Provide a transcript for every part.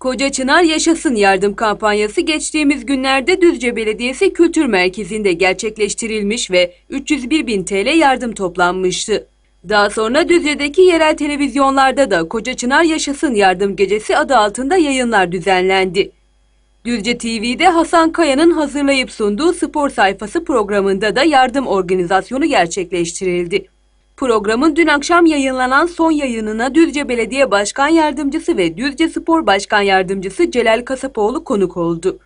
Koca Çınar Yaşasın Yardım kampanyası geçtiğimiz günlerde Düzce Belediyesi Kültür Merkezi'nde gerçekleştirilmiş ve 301 bin TL yardım toplanmıştı. Daha sonra Düzce'deki yerel televizyonlarda da Koca Çınar Yaşasın Yardım Gecesi adı altında yayınlar düzenlendi. Düzce TV'de Hasan Kaya'nın hazırlayıp sunduğu spor sayfası programında da yardım organizasyonu gerçekleştirildi. Programın dün akşam yayınlanan son yayınına Düzce Belediye Başkan Yardımcısı ve Düzce Spor Başkan Yardımcısı Celal Kasapoğlu konuk oldu.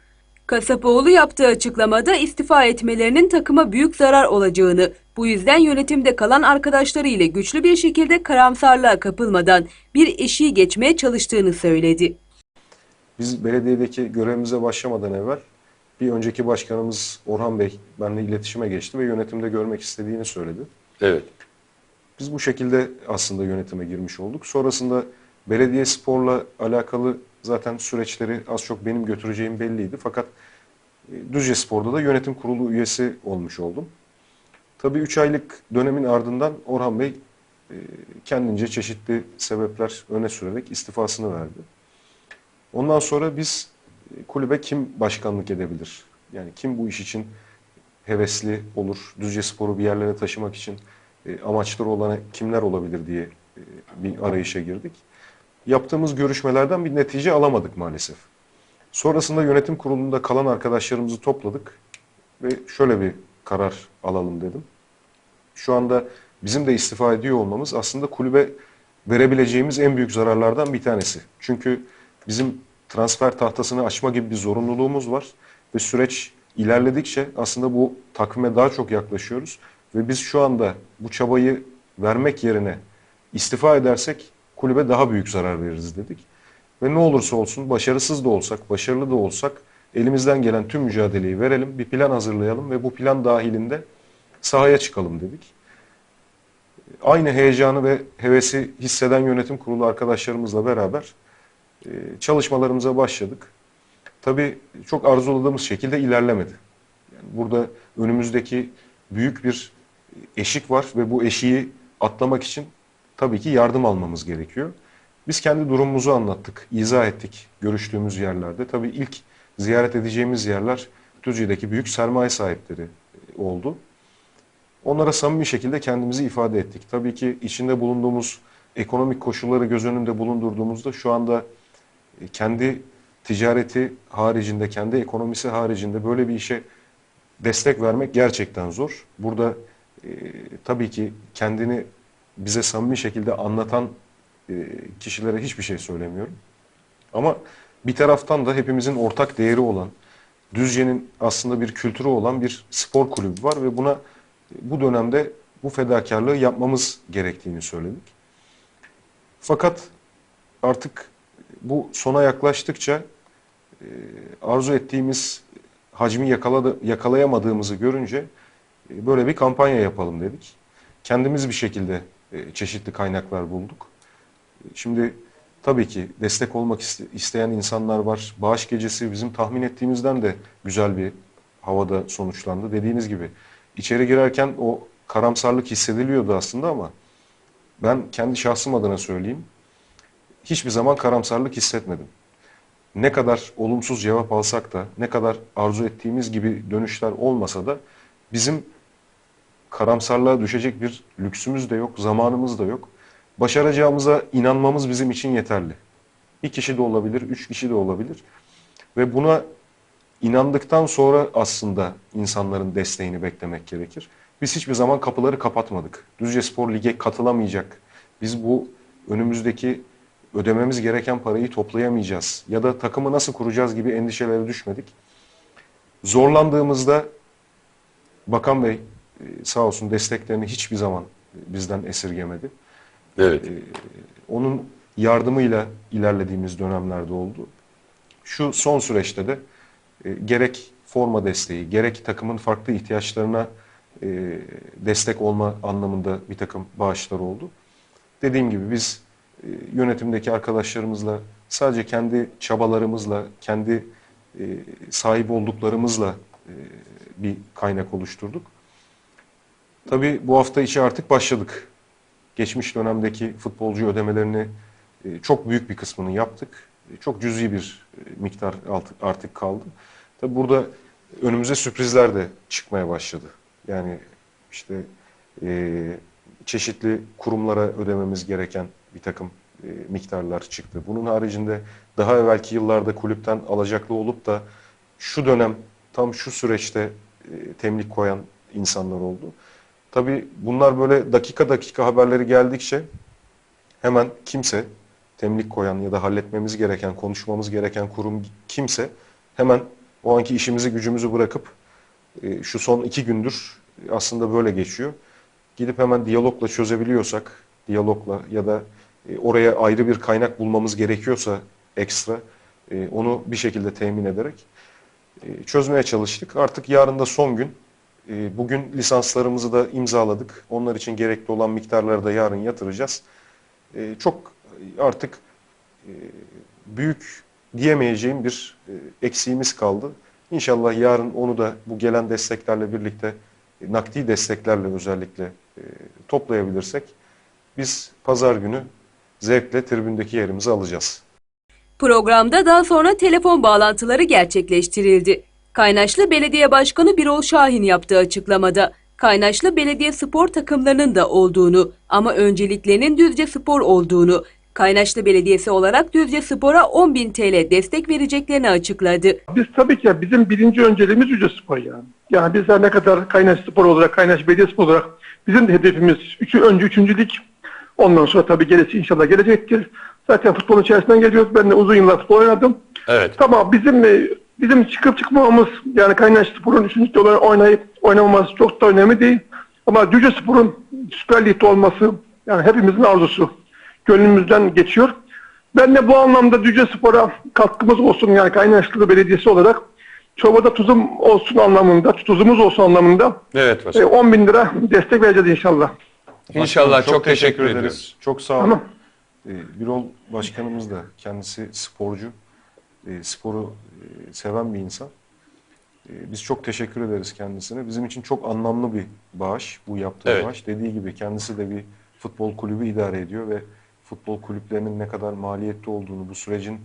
Kasapoğlu yaptığı açıklamada istifa etmelerinin takıma büyük zarar olacağını, bu yüzden yönetimde kalan arkadaşları ile güçlü bir şekilde karamsarlığa kapılmadan bir eşiği geçmeye çalıştığını söyledi. Biz belediyedeki görevimize başlamadan evvel bir önceki başkanımız Orhan Bey benimle iletişime geçti ve yönetimde görmek istediğini söyledi. Evet. Biz bu şekilde aslında yönetime girmiş olduk. Sonrasında belediye sporla alakalı zaten süreçleri az çok benim götüreceğim belliydi. Fakat e, Düzce Spor'da da yönetim kurulu üyesi olmuş oldum. Tabii 3 aylık dönemin ardından Orhan Bey e, kendince çeşitli sebepler öne sürerek istifasını verdi. Ondan sonra biz e, kulübe kim başkanlık edebilir? Yani kim bu iş için hevesli olur? Düzce Spor'u bir yerlere taşımak için e, amaçları olan kimler olabilir diye e, bir arayışa girdik. Yaptığımız görüşmelerden bir netice alamadık maalesef. Sonrasında yönetim kurulunda kalan arkadaşlarımızı topladık ve şöyle bir karar alalım dedim. Şu anda bizim de istifa ediyor olmamız aslında kulübe verebileceğimiz en büyük zararlardan bir tanesi. Çünkü bizim transfer tahtasını açma gibi bir zorunluluğumuz var ve süreç ilerledikçe aslında bu takvime daha çok yaklaşıyoruz ve biz şu anda bu çabayı vermek yerine istifa edersek kulübe daha büyük zarar veririz dedik. Ve ne olursa olsun başarısız da olsak, başarılı da olsak elimizden gelen tüm mücadeleyi verelim, bir plan hazırlayalım ve bu plan dahilinde sahaya çıkalım dedik. Aynı heyecanı ve hevesi hisseden yönetim kurulu arkadaşlarımızla beraber e, çalışmalarımıza başladık. Tabii çok arzuladığımız şekilde ilerlemedi. Yani burada önümüzdeki büyük bir eşik var ve bu eşiği atlamak için tabii ki yardım almamız gerekiyor. Biz kendi durumumuzu anlattık, izah ettik görüştüğümüz yerlerde. Tabii ilk ziyaret edeceğimiz yerler Düzce'deki büyük sermaye sahipleri e, oldu. Onlara samimi şekilde kendimizi ifade ettik. Tabii ki içinde bulunduğumuz ekonomik koşulları göz önünde bulundurduğumuzda şu anda e, kendi ticareti haricinde, kendi ekonomisi haricinde böyle bir işe destek vermek gerçekten zor. Burada e, tabii ki kendini bize samimi şekilde anlatan e, kişilere hiçbir şey söylemiyorum. Ama bir taraftan da hepimizin ortak değeri olan, Düzce'nin aslında bir kültürü olan bir spor kulübü var ve buna bu dönemde bu fedakarlığı yapmamız gerektiğini söyledik. Fakat artık bu sona yaklaştıkça e, arzu ettiğimiz hacmi yakaladı, yakalayamadığımızı görünce böyle bir kampanya yapalım dedik. Kendimiz bir şekilde e, çeşitli kaynaklar bulduk. Şimdi tabii ki destek olmak iste- isteyen insanlar var. Bağış gecesi bizim tahmin ettiğimizden de güzel bir havada sonuçlandı. Dediğiniz gibi içeri girerken o karamsarlık hissediliyordu aslında ama ben kendi şahsım adına söyleyeyim. Hiçbir zaman karamsarlık hissetmedim. Ne kadar olumsuz cevap alsak da, ne kadar arzu ettiğimiz gibi dönüşler olmasa da bizim karamsarlığa düşecek bir lüksümüz de yok, zamanımız da yok. Başaracağımıza inanmamız bizim için yeterli. Bir kişi de olabilir, üç kişi de olabilir. Ve buna inandıktan sonra aslında insanların desteğini beklemek gerekir. Biz hiçbir zaman kapıları kapatmadık. Düzce Spor Lig'e katılamayacak. Biz bu önümüzdeki ödememiz gereken parayı toplayamayacağız ya da takımı nasıl kuracağız gibi endişelere düşmedik. Zorlandığımızda Bakan Bey sağ olsun desteklerini hiçbir zaman bizden esirgemedi. Evet. Onun yardımıyla ilerlediğimiz dönemlerde oldu. Şu son süreçte de e, gerek forma desteği, gerek takımın farklı ihtiyaçlarına e, destek olma anlamında bir takım bağışlar oldu. Dediğim gibi biz e, yönetimdeki arkadaşlarımızla sadece kendi çabalarımızla, kendi e, sahip olduklarımızla e, bir kaynak oluşturduk. Tabii bu hafta içi artık başladık. Geçmiş dönemdeki futbolcu ödemelerini e, çok büyük bir kısmını yaptık. e, çok cüzi bir e, miktar artık kaldı. Tabi burada önümüze sürprizler de çıkmaya başladı. Yani işte çeşitli kurumlara ödememiz gereken bir takım miktarlar çıktı. Bunun haricinde daha evvelki yıllarda kulüpten alacaklı olup da şu dönem tam şu süreçte e, temlik koyan insanlar oldu. Tabii bunlar böyle dakika dakika haberleri geldikçe hemen kimse temlik koyan ya da halletmemiz gereken, konuşmamız gereken kurum kimse hemen o anki işimizi gücümüzü bırakıp e, şu son iki gündür aslında böyle geçiyor. Gidip hemen diyalogla çözebiliyorsak, diyalogla ya da e, oraya ayrı bir kaynak bulmamız gerekiyorsa ekstra e, onu bir şekilde temin ederek çözmeye çalıştık. Artık yarın da son gün. E, Bugün lisanslarımızı da imzaladık. Onlar için gerekli olan miktarları da yarın yatıracağız. E, Çok artık e, büyük diyemeyeceğim bir e, eksiğimiz kaldı. İnşallah yarın onu da bu gelen desteklerle birlikte e, nakdi desteklerle özellikle toplayabilirsek biz pazar günü zevkle tribündeki yerimizi alacağız. Programda daha sonra telefon bağlantıları gerçekleştirildi. Kaynaşlı Belediye Başkanı Birol Şahin yaptığı açıklamada Kaynaşlı Belediye spor takımlarının da olduğunu ama önceliklerinin Düzce Spor olduğunu, Kaynaşlı Belediyesi olarak Düzce Spor'a 10.000 TL destek vereceklerini açıkladı. Biz tabii ki bizim birinci önceliğimiz Yüce Spor yani. Yani biz her ne kadar Kaynaş Spor olarak, Kaynaş Belediye Spor olarak bizim de hedefimiz üçü, önce üçüncülük. Ondan sonra tabii gerisi inşallah gelecektir. Zaten futbolun içerisinden geliyoruz. Ben de uzun yıllar futbol oynadım. Evet. Tamam bizim e, bizim çıkıp çıkmamamız yani Kaynaş Spor'un üçüncü olarak oynayıp oynamaması çok da önemli değil. Ama Düzce Spor'un Süper Lig'de olması yani hepimizin arzusu. Gönlümüzden geçiyor. Ben de bu anlamda Düzce Spor'a katkımız olsun yani Kaynaşlı Belediyesi olarak çobada tuzum olsun anlamında, tuzumuz olsun anlamında Evet e, başkanım. 10 bin lira destek vereceğiz inşallah. İnşallah Başkanım, çok, teşekkür, ediyoruz. Çok sağ olun. Tamam. Ee, Birol Başkanımız da kendisi sporcu, e, sporu e, seven bir insan. E, Biz çok teşekkür ederiz kendisine. Bizim için çok anlamlı bir bağış, bu yaptığı Evet. bağış. Dediği gibi kendisi de bir futbol kulübü idare ediyor ve futbol kulüplerinin ne kadar maliyetli olduğunu, bu sürecin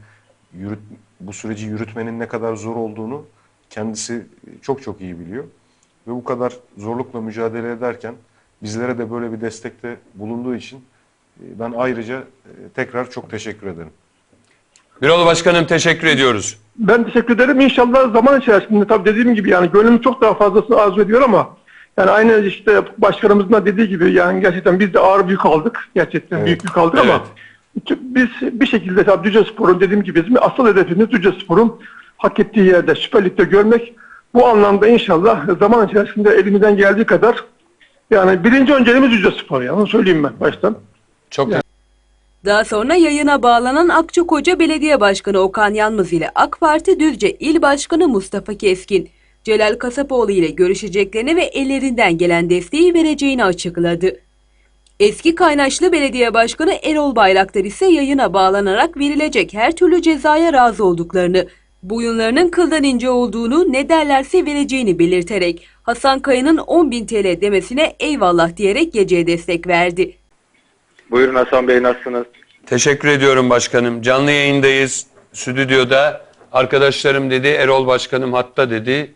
yürüt, bu süreci yürütmenin ne kadar zor olduğunu kendisi e, çok çok iyi biliyor. Ve bu kadar zorlukla mücadele ederken bizlere de böyle bir destekte bulunduğu için e, ben ayrıca e, tekrar çok teşekkür ederim. Birol Başkanım teşekkür ediyoruz. Ben teşekkür ederim. İnşallah zaman içerisinde tabii dediğim gibi yani gönlüm çok daha fazlasını arzu ediyor ama yani aynı işte başkanımızın da dediği gibi yani gerçekten biz de ağır bir yük aldık. Gerçekten Evet. büyük yük aldık ama biz bir şekilde tabii Düzce Spor'un dediğim gibi bizim asıl hedefimiz Düzce Spor'un hak ettiği yerde Süper Lig'de görmek. Bu anlamda inşallah zaman içerisinde elimizden geldiği kadar yani birinci önceliğimiz Düzce Spor yani onu söyleyeyim ben baştan. Çok Ya. Daha sonra yayına bağlanan Akçakoca Belediye Başkanı Okan Yanmaz ile AK Parti Düzce İl Başkanı Mustafa Keskin, Celal Kasapoğlu ile görüşeceklerini ve ellerinden gelen desteği vereceğini açıkladı. Eski Kaynaşlı Belediye Başkanı Erol Bayraktar ise yayına bağlanarak verilecek her türlü cezaya razı olduklarını, boyunlarının kıldan ince olduğunu ne derlerse vereceğini belirterek Hasan Kaya'nın 10.000 TL demesine eyvallah diyerek geceye destek verdi. Buyurun Hasan Bey nasılsınız? Teşekkür ediyorum başkanım. Canlı yayındayız. Stüdyoda arkadaşlarım dedi, Erol Başkanım hatta dedi. Bir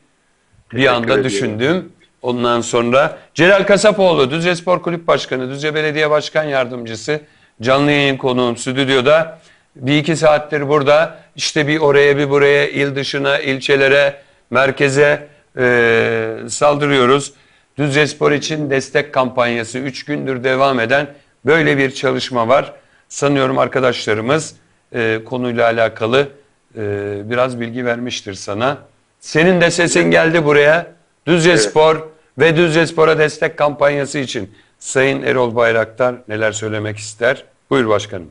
Teşekkür anda ediyorum. düşündüm. Ondan sonra Celal Kasapoğlu, Düzce Spor Kulüp Başkanı, Düzce Belediye Başkan Yardımcısı, canlı yayın konuğum stüdyoda. Bir iki saattir burada işte bir oraya bir buraya il dışına, ilçelere, merkeze eee, saldırıyoruz. Düzce Spor için destek kampanyası 3 gündür devam eden böyle bir çalışma var. Sanıyorum arkadaşlarımız eee, konuyla alakalı eee, biraz bilgi vermiştir sana. Senin de sesin geldi buraya. Düzce Spor ve Düzce Spor'a destek kampanyası için Sayın Erol Bayraktar neler söylemek ister? Buyur başkanım.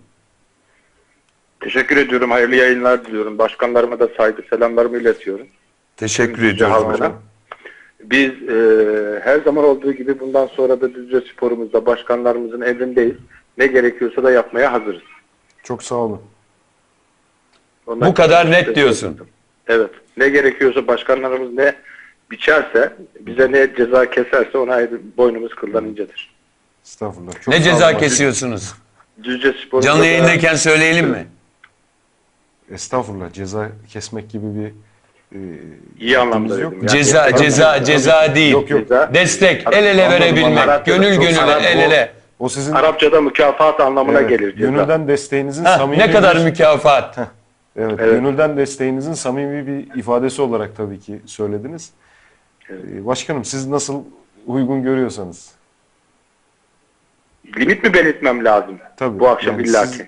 Teşekkür ediyorum. Hayırlı yayınlar diliyorum. Başkanlarıma da saygı selamlarımı iletiyorum. Teşekkür Düzce ediyorum halkına. hocam. Biz e, her zaman olduğu gibi bundan sonra da Düzce sporumuzda başkanlarımızın emrindeyiz. Ne gerekiyorsa da yapmaya hazırız. Çok sağ olun. Ondan Bu kadar net diyorsun. Evet. Ne gerekiyorsa başkanlarımız ne biçerse, bize ne ceza keserse ona boynumuz kıldan incedir. Estağfurullah. Çok Ne sağ olun ceza başkanım. kesiyorsunuz? Düzce sporumuzda Canlı da- yayındayken söyleyelim mi? estağfurullah ceza kesmek gibi bir İyi anlamda yok. dedim. ya. Ceza, Tabii, ceza, tabii. ceza değil. Yok yok. Ceza. Destek, el ele verebilmek, anladım. gönül gönüle, el ele. O sizin Arapçada mükafat anlamına evet, gelir. Ceza. gönülden desteğinizin Hah, samimi ne kadar bir- mükafat. Evet, Evet. gönülden desteğinizin samimi bir ifadesi olarak tabii ki söylediniz. Ee, Başkanım siz nasıl uygun görüyorsanız. Limit mi belirtmem lazım? Tabii, Bu akşam yani illaki. siz-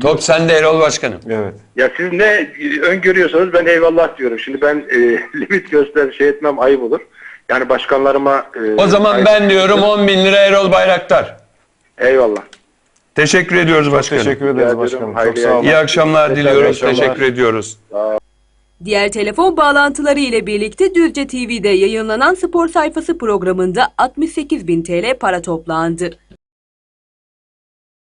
Top sende Erol Başkanım. Evet. Ya siz ne öngörüyorsanız ben eyvallah diyorum. Şimdi ben e, limit göster şey etmem ayıp olur. Yani başkanlarıma... e, O zaman ayıp- ben diyorum 10 bin lira Erol Bayraktar. Eyvallah. Teşekkür ediyoruz başkanım. Teşekkür ederiz başkanım. Çok Hayırlı sağ olun. İyi akşamlar diliyoruz. akşamlar. Teşekkür ediyoruz. Diğer telefon bağlantıları ile birlikte Düzce TV'de yayınlanan spor sayfası programında 68 bin TL para toplandı.